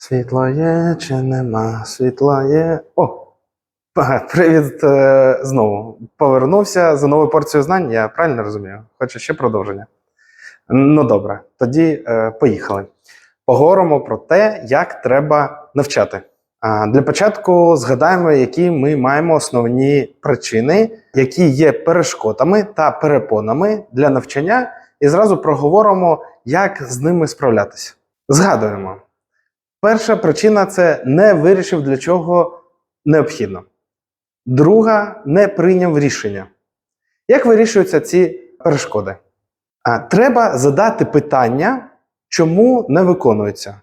Світло є чи нема? Світла є. О! Привіт е, знову. Повернувся за новою порцією знань, я правильно розумію? Хочу ще продовження. Ну добре, тоді е, поїхали. Поговоримо про те, як треба навчати. Для початку згадаємо, які ми маємо основні причини, які є перешкодами та перепонами для навчання, і зразу проговоримо, як з ними справлятися. Згадуємо. Перша причина це не вирішив, для чого необхідно. Друга не прийняв рішення. Як вирішуються ці перешкоди? Треба задати питання, чому не виконується.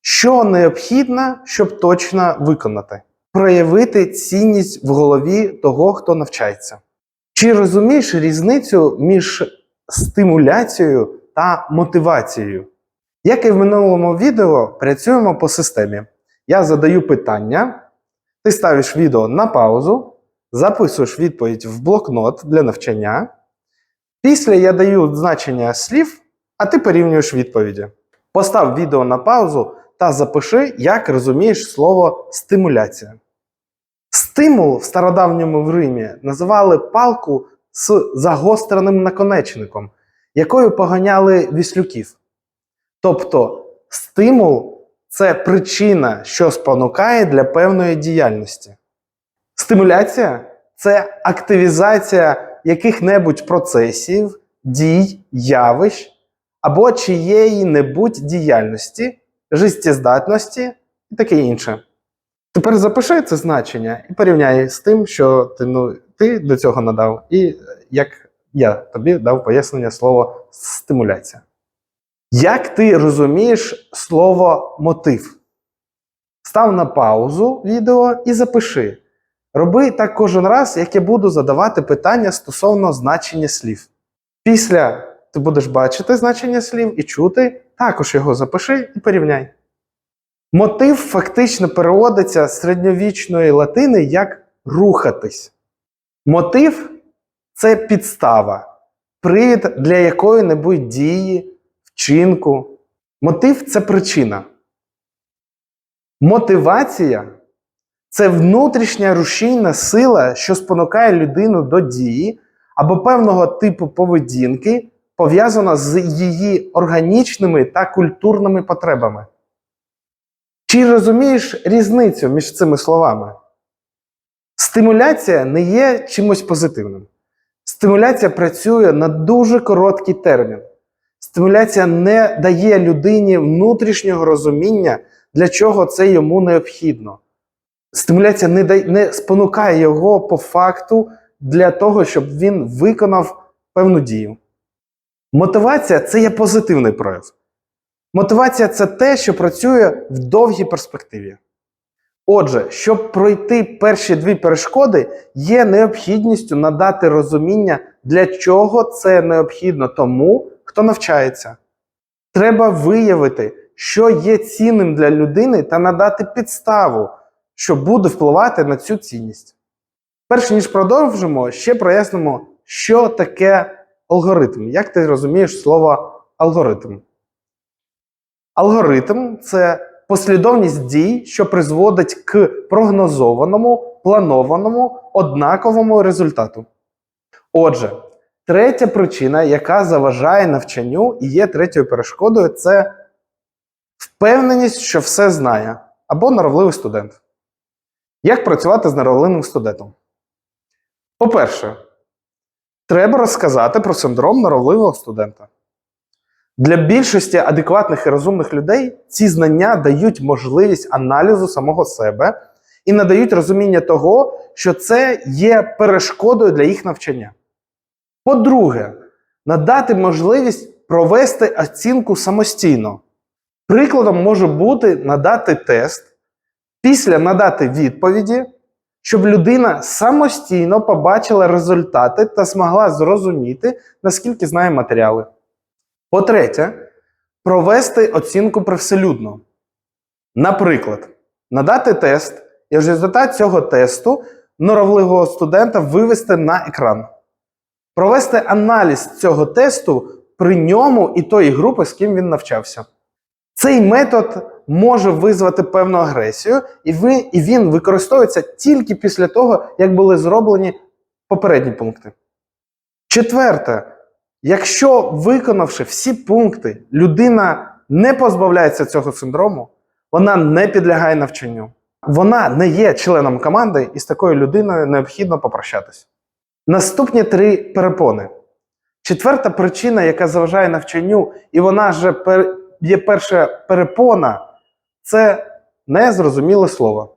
Що необхідно, щоб точно виконати? Проявити цінність в голові того, хто навчається. Чи розумієш різницю між стимуляцією та мотивацією? Як і в минулому відео, працюємо по системі. Я задаю питання, ти ставиш відео на паузу, записуєш відповідь в блокнот для навчання. Після я даю значення слів, а ти порівнюєш відповіді. Постав відео на паузу та запиши, як розумієш слово стимуляція. Стимул в стародавньому Римі називали палку з загостреним наконечником, якою поганяли віслюків. Тобто стимул це причина, що спонукає для певної діяльності. Стимуляція це активізація яких-небудь процесів, дій, явищ або чиєї-небудь діяльності, життєздатності і таке інше. Тепер запиши це значення і порівняй з тим, що ти, ну, ти до цього надав, і як я тобі дав пояснення слова стимуляція. Як ти розумієш слово мотив? Став на паузу відео і запиши. Роби так кожен раз, як я буду задавати питання стосовно значення слів. Після ти будеш бачити значення слів і чути, також його запиши і порівняй. Мотив фактично переводиться з середньовічної латини як рухатись. Мотив це підстава, привід для якої-небудь дії, вчинку. Мотив це причина. Мотивація це внутрішня рушійна сила, що спонукає людину до дії або певного типу поведінки, пов'язана з її органічними та культурними потребами. Чи розумієш різницю між цими словами? Стимуляція не є чимось позитивним. Стимуляція працює на дуже короткий термін. Стимуляція не дає людині внутрішнього розуміння, для чого це йому необхідно. Стимуляція не, дає, не спонукає його по факту для того, щоб він виконав певну дію. Мотивація це є позитивний прояв. Мотивація це те, що працює в довгій перспективі. Отже, щоб пройти перші дві перешкоди, є необхідністю надати розуміння, для чого це необхідно тому, хто навчається. Треба виявити, що є цінним для людини, та надати підставу, що буде впливати на цю цінність. Перш ніж продовжимо, ще прояснимо, що таке алгоритм. Як ти розумієш слово алгоритм? Алгоритм це послідовність дій, що призводить к прогнозованому, планованому, однаковому результату. Отже, третя причина, яка заважає навчанню і є третьою перешкодою, це впевненість, що все знає, або норовливий студент. Як працювати з норовливим студентом? По-перше, треба розказати про синдром норовливого студента. Для більшості адекватних і розумних людей ці знання дають можливість аналізу самого себе і надають розуміння того, що це є перешкодою для їх навчання. По-друге, надати можливість провести оцінку самостійно. Прикладом може бути надати тест, після надати відповіді, щоб людина самостійно побачила результати та змогла зрозуміти, наскільки знає матеріали. По-третє, провести оцінку привселюдно. Наприклад, надати тест і в результаті цього тесту норовливого студента вивести на екран. Провести аналіз цього тесту при ньому і тої групи, з ким він навчався. Цей метод може визвати певну агресію, і, ви, і він використовується тільки після того, як були зроблені попередні пункти. Четверте, якщо виконавши всі пункти, людина не позбавляється цього синдрому, вона не підлягає навчанню. Вона не є членом команди, і з такою людиною необхідно попрощатися. Наступні три перепони. Четверта причина, яка заважає навчанню, і вона же пер- є перша перепона, це незрозуміле слово.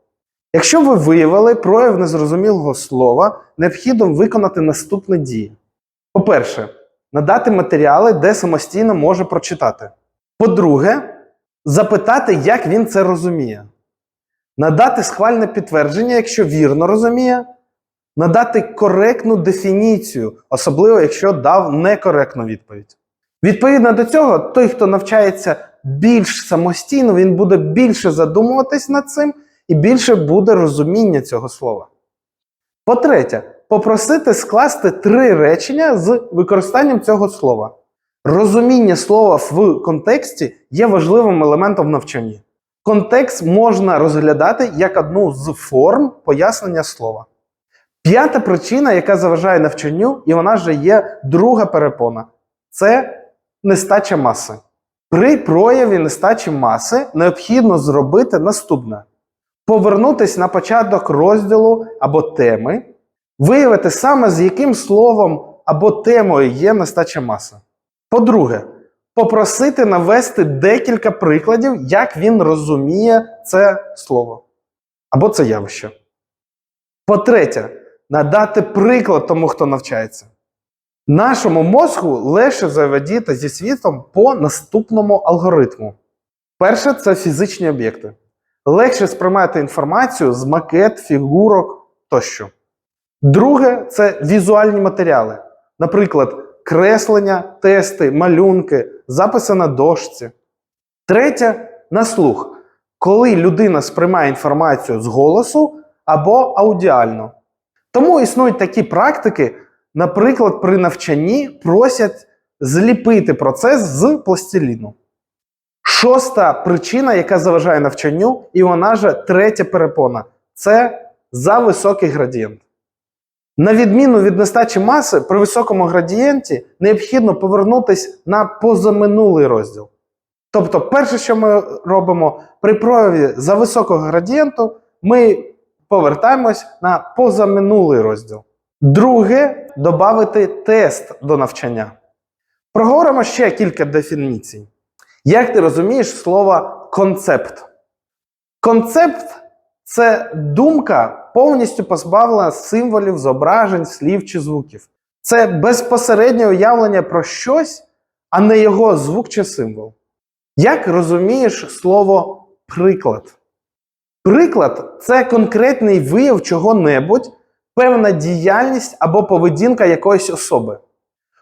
Якщо ви виявили прояв незрозумілого слова, необхідно виконати наступні дії. По-перше, надати матеріали, де самостійно може прочитати. По-друге, запитати, як він це розуміє. Надати схвальне підтвердження, якщо вірно розуміє. Надати коректну дефініцію, особливо якщо дав некоректну відповідь. Відповідно до цього, той, хто навчається більш самостійно, він буде більше задумуватись над цим і більше буде розуміння цього слова. По-третє, попросити скласти три речення з використанням цього слова. Розуміння слова в контексті є важливим елементом в навчанні. Контекст можна розглядати як одну з форм пояснення слова. П'ята причина, яка заважає навчанню, і вона же є друга перепона це нестача маси. При прояві нестачі маси необхідно зробити наступне: повернутися на початок розділу або теми, виявити саме з яким словом або темою є нестача маси. По-друге, попросити навести декілька прикладів, як він розуміє це слово або це явище. По-третє, надати приклад тому, хто навчається. Нашому мозку легше взаємодіяти зі світом по наступному алгоритму. Перше це фізичні об'єкти. Легше сприймати інформацію з макет, фігурок тощо. Друге це візуальні матеріали, наприклад, креслення, тести, малюнки, записи на дошці. Третє на слух, коли людина сприймає інформацію з голосу або аудіально. Тому існують такі практики, наприклад, при навчанні просять зліпити процес з пластиліну. Шоста причина, яка заважає навчанню, і вона же третя перепона це за високий градієнт. На відміну від нестачі маси, при високому градієнті необхідно повернутися на позаминулий розділ. Тобто, перше, що ми робимо при прояві за високого градієнту, ми повертаємось на позаминулий розділ. Друге додати тест до навчання. Проговоримо ще кілька дефініцій. Як ти розумієш слово концепт? Концепт це думка повністю позбавлена символів, зображень, слів чи звуків. Це безпосереднє уявлення про щось, а не його звук чи символ. Як розумієш слово приклад? Приклад це конкретний вияв чого-небудь, певна діяльність або поведінка якоїсь особи.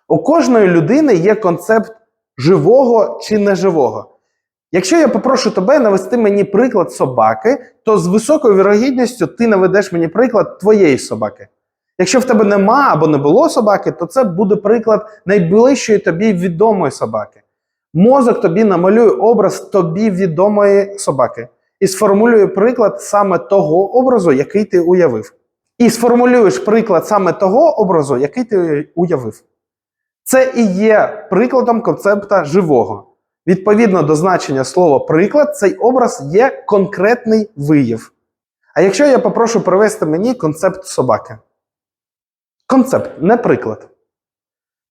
У кожної людини є концепт живого чи неживого. Якщо я попрошу тебе навести мені приклад собаки, то з високою вірогідністю ти наведеш мені приклад твоєї собаки. Якщо в тебе нема або не було собаки, то це буде приклад найближчої тобі відомої собаки. Мозок тобі намалює образ тобі відомої собаки і сформулює приклад саме того образу, який ти уявив. І сформулюєш приклад саме того образу, який ти уявив. Це і є прикладом концепта живого. Відповідно до значення слова приклад, цей образ є конкретний вияв. А якщо я попрошу привести мені концепт собаки. Концепт, не приклад.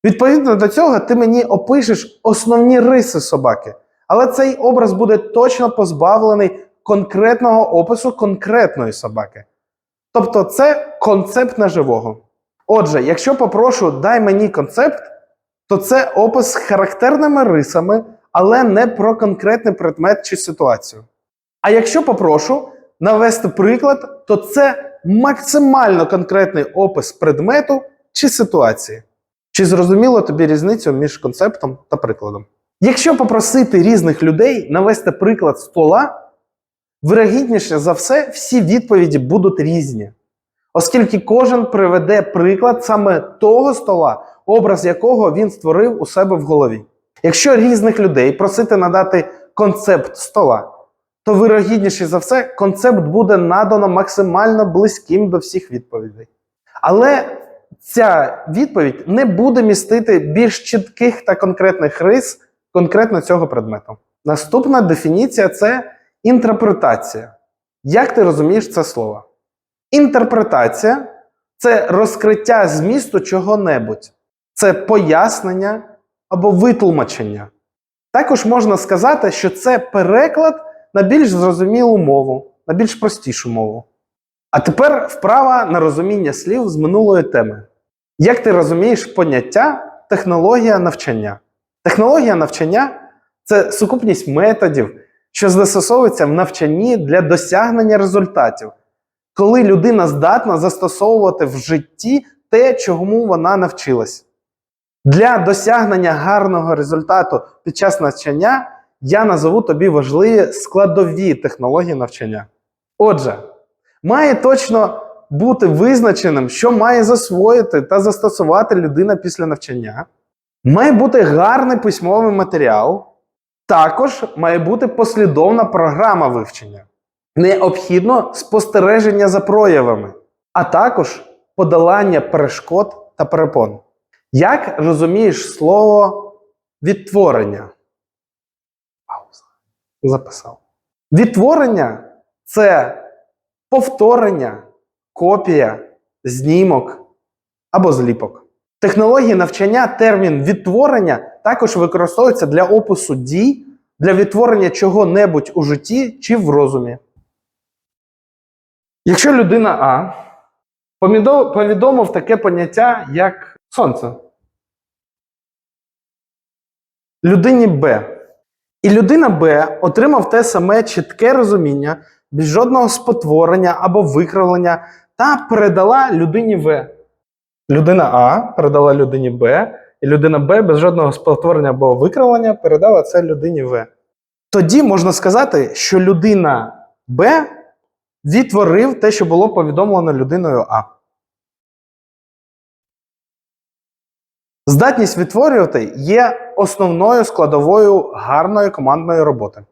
Відповідно до цього, ти мені опишеш основні риси собаки. Але цей образ буде точно позбавлений конкретного опису конкретної собаки. Тобто це концепт неживого. Отже, якщо попрошу дай мені концепт, то це опис з характерними рисами, але не про конкретний предмет чи ситуацію. А якщо попрошу навести приклад, то це максимально конкретний опис предмету чи ситуації. Чи зрозуміло тобі різницю між концептом та прикладом? Якщо попросити різних людей навести приклад стола, вирогідніше за все, всі відповіді будуть різні. Оскільки кожен приведе приклад саме того стола, образ якого він створив у себе в голові. Якщо різних людей просити надати концепт стола, то вирогідніше за все концепт буде надано максимально близьким до всіх відповідей. Але ця відповідь не буде містити більш чітких та конкретних рис конкретно цього предмету. Наступна дефініція це інтерпретація. Як ти розумієш це слово? Інтерпретація це розкриття змісту чого-небудь, це пояснення або витлумачення. Також можна сказати, що це переклад на більш зрозумілу мову, на більш простішу мову. А тепер вправа на розуміння слів з минулої теми. Як ти розумієш поняття технологія навчання? Технологія навчання це сукупність методів, що застосовуються в навчанні для досягнення результатів, коли людина здатна застосовувати в житті те, чому вона навчилась. Для досягнення гарного результату під час навчання я назову тобі важливі складові технології навчання. Отже, має точно бути визначеним, що має засвоїти та застосувати людина після навчання. Має бути гарний письмовий матеріал. Також має бути послідовна програма вивчення. Необхідно спостереження за проявами, а також подолання перешкод та перепон. Як розумієш слово відтворення? Пауза. Записав. Відтворення це повторення, копія, знімок або зліпок. Технології навчання термін відтворення також використовується для опису дій, для відтворення чого-небудь у житті чи в розумі. Якщо людина А повідомив таке поняття, як сонце. Людині Б. І людина Б отримав те саме чітке розуміння, без жодного спотворення або викривлення, та передала людині В. Людина А передала людині Б, і людина Б без жодного спотворення або викривлення передала це людині В. Тоді можна сказати, що людина Б відтворив те, що було повідомлено людиною А. Здатність відтворювати є основною складовою гарної командної роботи.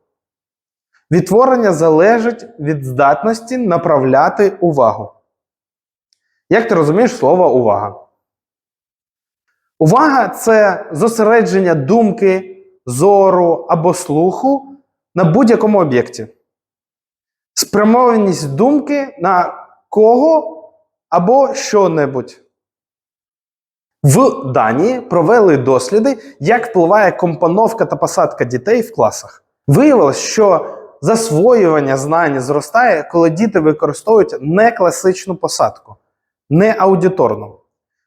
Відтворення залежить від здатності направляти увагу. Як ти розумієш слово увага? Увага це зосередження думки, зору або слуху на будь-якому об'єкті. Спрямованість думки на кого або що-небудь. В Данії провели досліди, як впливає компоновка та посадка дітей в класах. Виявилось, що засвоювання знань зростає, коли діти використовують не класичну посадку, не аудиторну.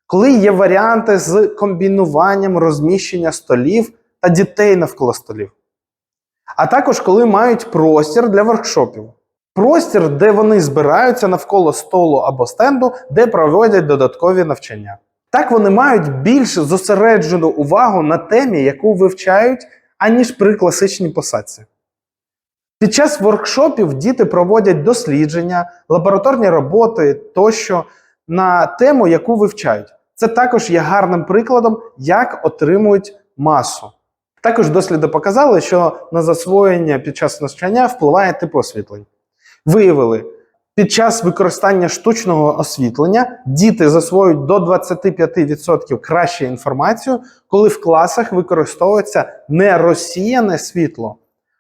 Коли є варіанти з комбінуванням розміщення столів та дітей навколо столів. А також коли мають простір для воркшопів. Простір, де вони збираються навколо столу або стенду, де проводять додаткові навчання. Так вони мають більш зосереджену увагу на темі, яку вивчають, аніж при класичній посадці. Під час воркшопів діти проводять дослідження, лабораторні роботи тощо на тему, яку вивчають. Це також є гарним прикладом, як отримують масу. Також досліди показали, що на засвоєння під час навчання впливає тип освітлень. Виявили, під час використання штучного освітлення діти засвоюють до 25% краще інформацію, коли в класах використовується не розсіяне світло,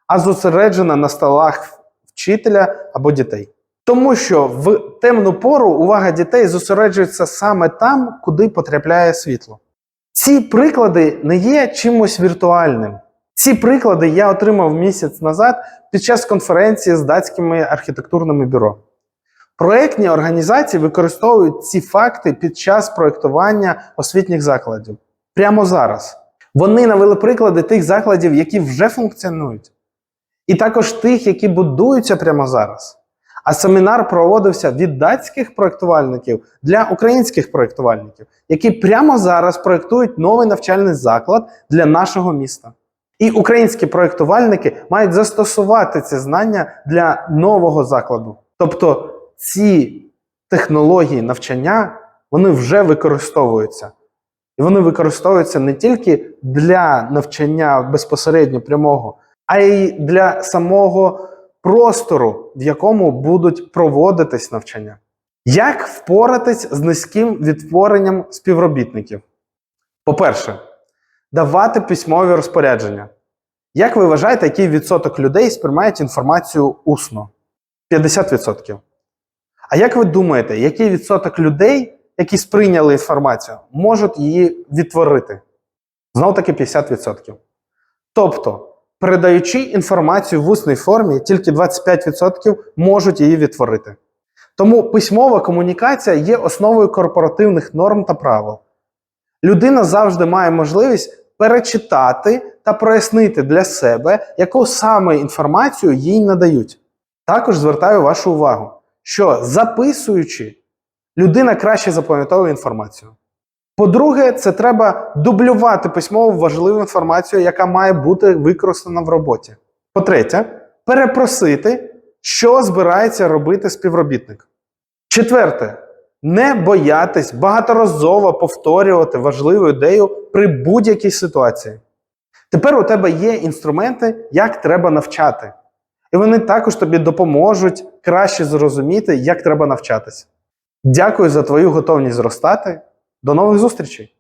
а зосереджене на столах вчителя або дітей. Тому що в темну пору увага дітей зосереджується саме там, куди потрапляє світло. Ці приклади не є чимось віртуальним. Ці приклади я отримав місяць назад під час конференції з датськими архітектурними бюро. Проектні організації використовують ці факти під час проєктування освітніх закладів. Прямо зараз. Вони навели приклади тих закладів, які вже функціонують, і також тих, які будуються прямо зараз. А семінар проводився від датських проєктувальників для українських проєктувальників, які прямо зараз проєктують новий навчальний заклад для нашого міста. І українські проєктувальники мають застосувати ці знання для нового закладу. Тобто ці технології навчання вони вже використовуються. І вони використовуються не тільки для навчання безпосередньо прямого, а й для самого простору, в якому будуть проводитись навчання. Як впоратись з низьким відтворенням співробітників? По-перше, давати письмові розпорядження. Як ви вважаєте, який відсоток людей сприймають інформацію усно? 50%. А як ви думаєте, який відсоток людей, які сприйняли інформацію, можуть її відтворити? Знову таки 50%. Тобто, передаючи інформацію в усній формі, тільки 25% можуть її відтворити. Тому письмова комунікація є основою корпоративних норм та правил. Людина завжди має можливість перечитати та прояснити для себе, яку саме інформацію їй надають. Також звертаю вашу увагу, що записуючи, людина краще запам'ятовує інформацію. По-друге, це треба дублювати письмово важливу інформацію, яка має бути використана в роботі. По-третє, перепросити, що збирається робити співробітник. Четверте, не боятись багаторазово повторювати важливу ідею при будь-якій ситуації. Тепер у тебе є інструменти, як треба навчати. І вони також тобі допоможуть краще зрозуміти, як треба навчатися. Дякую за твою готовність зростати. До нових зустрічей!